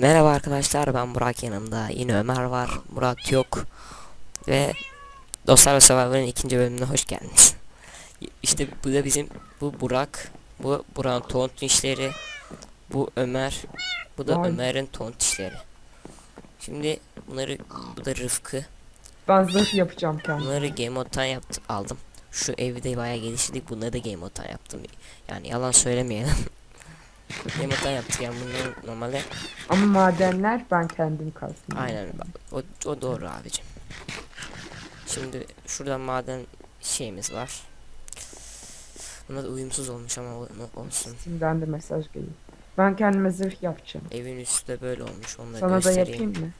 Merhaba arkadaşlar ben Burak yanımda. Yine Ömer var Murat yok. Ve Dostlar ve Survivor'ın ikinci bölümüne hoş geldiniz. İşte bu da bizim bu Burak bu Burak'ın tont işleri bu Ömer bu da. Ömer'in tont işleri. Şimdi bunları bu da Rıfkı. Ben zırh yapacağım kendim. bunları Game Mode'dan yaptım aldım. Şu evi de bayağı geliştirdik bunları da Game Mode'dan yaptım. Yani yalan söylemeyelim Mode'dan yaptık yani bunları normalde Ama madenler ben kendim kazdım. Aynen o, o doğru abicim. Şimdi şuradan maden şeyimiz var. Buna da uyumsuz olmuş ama olsun. Steam'den de mesaj geliyor. Ben kendime zırh yapacağım. Evin üstü de böyle olmuş. Onu da Sana da göstereyim. yapayım mı?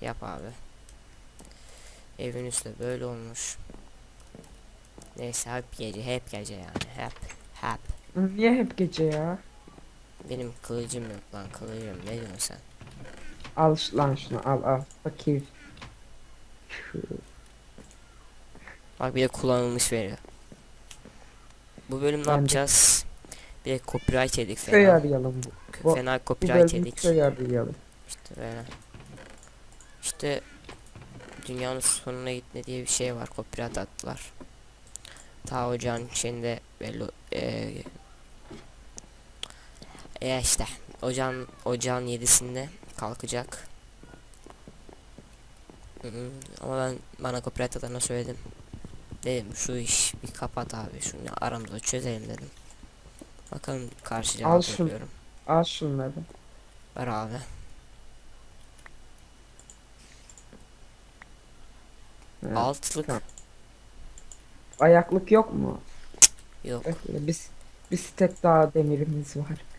Yap abi. Evin üstü de böyle olmuş. Neyse hep gece hep gece yani hep hep. Niye hep gece ya? Benim kılıcım yok lan kılıcım ne diyorsun sen? Al lan şunu al al. Şu- Bak bir de kullanılmış veriyor. Bu bölüm ne Ben de- yapacağız? Bir de copyright yedik Köy fena. arayalım. Bu, bu, Fena bu copyright bölüm yedik. köy arayalım. İşte böyle. İşte dünyanın sonuna gitme diye bir şey var. Copyright attılar. Ta ocağın içinde belli eee e işte ocağın ocağın yedisinde kalkacak. Hı hı. Ama ben bana atana söyledim. Dedim şu iş bir kapat abi şunu aramızda çözelim dedim. Bakalım karşı Al cevap şunu. yapıyorum. Al şunları. Ver abi. Evet, Altlık tamam. Ayaklık yok mu? yok. Biz bir stek daha demirimiz var.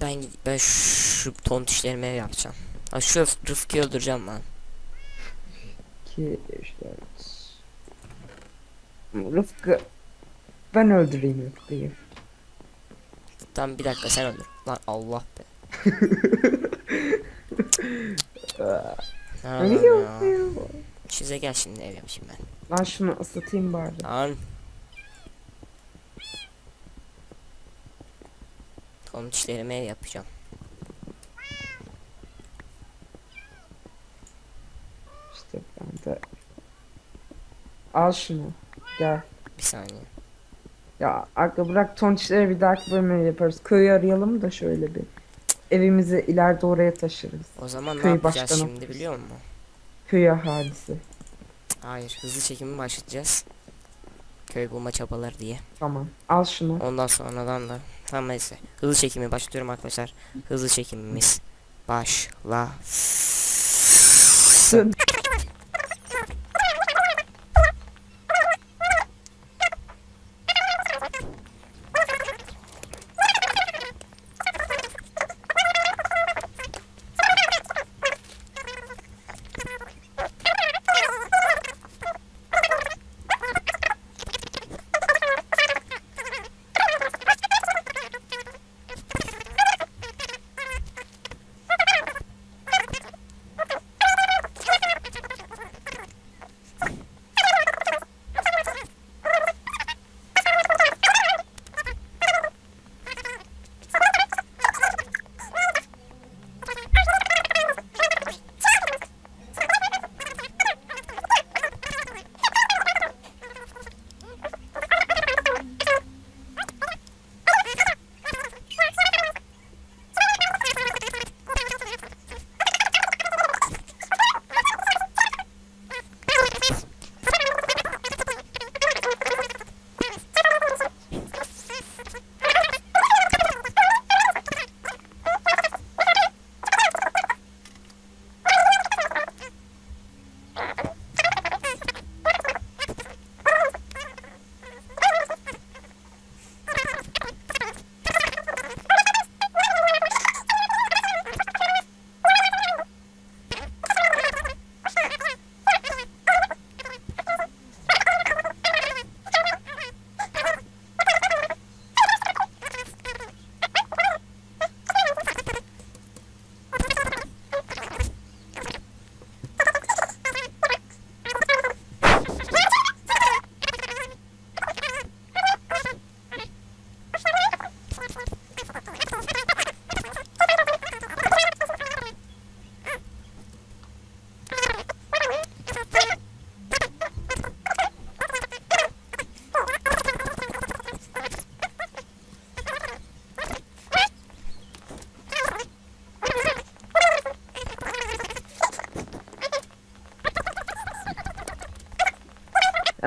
Ben gid- ben şu tont işlerimi yapacağım. Ha şu Rıf- Rıfkı'yı öldüreceğim ben. 2 3 4 Rıfkı ben öldüreyim Rıfkı'yı. Tamam bir dakika sen öldür. Lan Allah be. Lan Yok, ya. yok. Gel şimdi ev yapayım ben. Lan şunu ısıtayım bari. Lan. Ev yapacağım. İşte ben de. Al şunu. Gel. Bir saniye. Ya arka bırak tonçları bir dahaki bölümde yaparız. Köyü arayalım da şöyle bir. Evimizi ileride oraya taşırız. O zaman ne Köy yapacağız başkanı şimdi biliyor musun? Köy ahalisi. Hayır hızlı çekimi başlatacağız. Köy bulma çabaları diye. Tamam. Al şunu. Ondan sonradan da tamam neyse. Hızlı çekimi başlatıyorum arkadaşlar. Hızlı çekimimiz başla.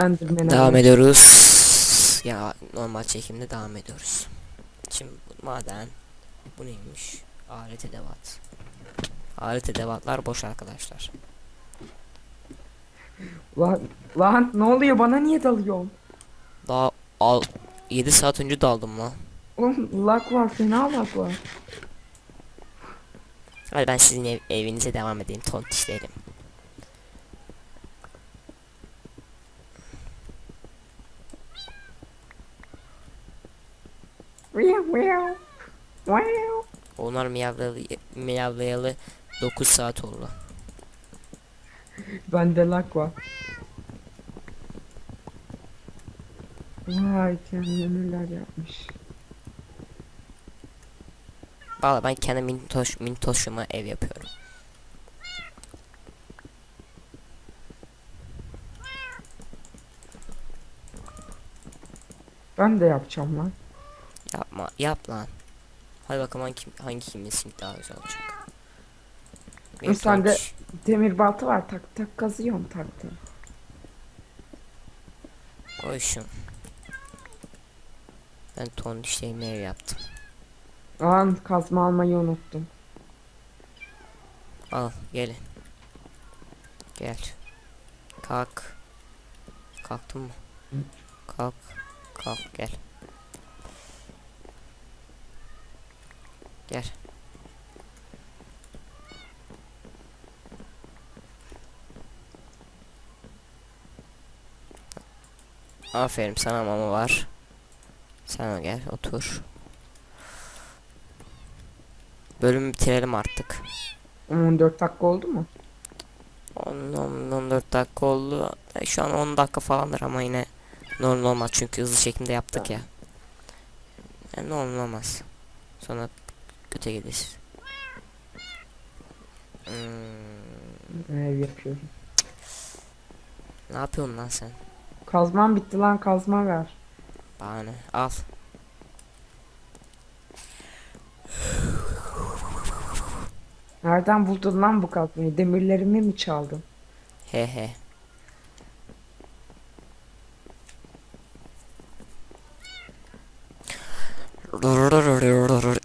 Enderman'e. Devam ediyoruz. Ya normal çekimde devam ediyoruz. Şimdi maden bu neymiş? Alet edevat. Alet edevatlar boş arkadaşlar. Lan, lan ne oluyor bana niye dalıyorsun? Daha al 7 saat önce daldım lan. Oğlum lag var fena lag var. Hadi ben sizin ev- evinize devam edeyim tontişlerim. Onlar miyavlayalı, miyavlayalı 9 saat oldu. Bende lag var. Vay kendine neler yapmış. Valla ben kendi mintoş, mintoşuma ev yapıyorum. Ben de yapacağım lan. Yapma yap lan. Hadi bakalım hangi, hangi kimin daha güzel olacak. Benim Sen de- tontiş- Demir balta var tak tak kazıyorum taktı. Koşun. Ben ton dişlerime ev yaptım. Lan kazma almayı unuttum. Al gelin. Gel. Kalk. Kalktın mı? Kalk. Kalk gel. Gel. Aferin sana mama var. Sen gel otur. Bölümü bitirelim artık. 14 dakika oldu mu? 10-14 dakika oldu. E, Şu an 10 dakika falandır ama yine normal olmaz çünkü hızlı şekilde yaptık ya. Yani normal olmaz. Sonra kötü gideriz. Hmm, Ev yapıyorum. ne yapıyorsun lan sen? Kazmam bitti lan kazma ver. Bana ne? Al. Nereden buldun lan bu kazmayı? Demirlerimi mi çaldın? He he.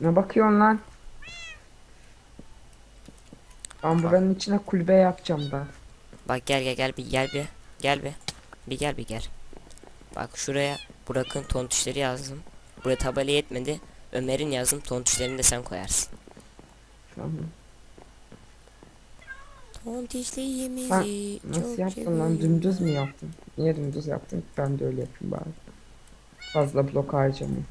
Ne bakıyorsun lan? Ben buranın içine kulübe yapacağım ben. Bak gel gel gel bir gel bir gel bir bir gel bir gel. Bak şuraya Burak'ın tontişleri yazdım. Buraya tabela yetmedi. Ömer'in yazdım tontişlerini de sen koyarsın. Tamam. Tontişlerimizi Sen Nasıl çok yaptın lan? Dümdüz mü yaptın? Niye dümdüz yaptın? Ben de öyle yapayım bari. Fazla blok harcamayayım.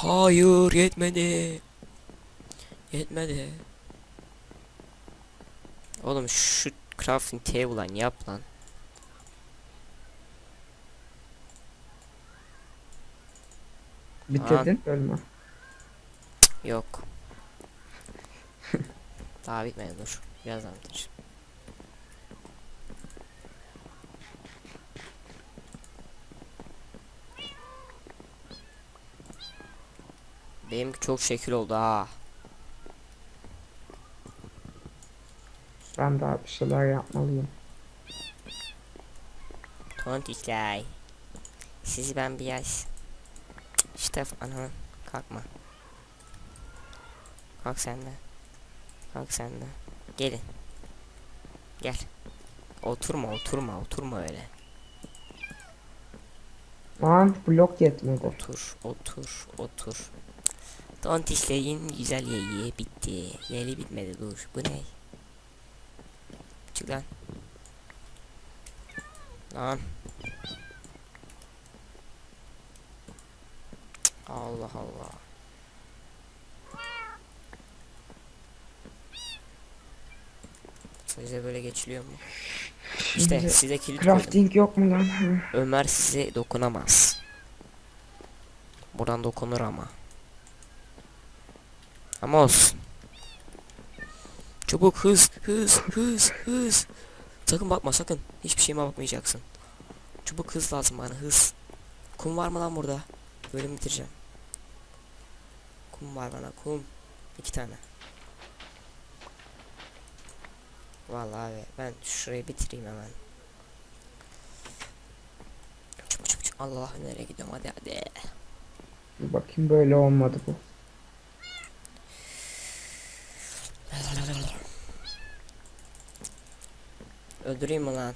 Hayır yetmedi. Yetmedi. Oğlum şu crafting table'an yap lan. Bitirdin ölme. Yok. Daha bitmedi dur. Birazdan bitir. Benimki çok şekil oldu ha. Ben daha bir şeyler yapmalıyım. Tontikler. Sizi ben bir yaş. İşte ana kalkma. Kalk sen de. Kalk sen de. Gelin. Gel. Oturma oturma oturma öyle. Lan blok yetmedi. Otur otur otur. Tontişlerin güzel yeği bitti. Yeri bitmedi dur. Bu ne? Çık lan. Lan. Allah Allah. Size böyle geçiliyor mu? İşte size kilit koydum. Crafting yok mu lan? Ömer size dokunamaz. Buradan dokunur ama. Ama olsun. Çabuk hız hız hız hız. Sakın bakma sakın. Hiçbir şeyime bakmayacaksın. Çabuk hız lazım bana hız. Kum var mı lan burada? Bölüm bitireceğim. Kum var bana kum. İki tane. Vallahi abi ben şurayı bitireyim hemen. Çabuk çabuk. Allah nereye gidiyorum hadi hadi. Bakayım böyle olmadı bu. Öldüreyim mi lan?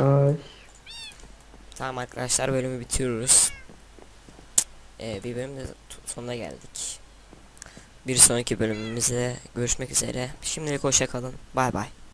Ay. Tamam arkadaşlar bölümü bitiriyoruz. Ee, bir bölümde sonuna geldik. Bir sonraki bölümümüzde görüşmek üzere. Şimdilik hoşça kalın. Bay bay.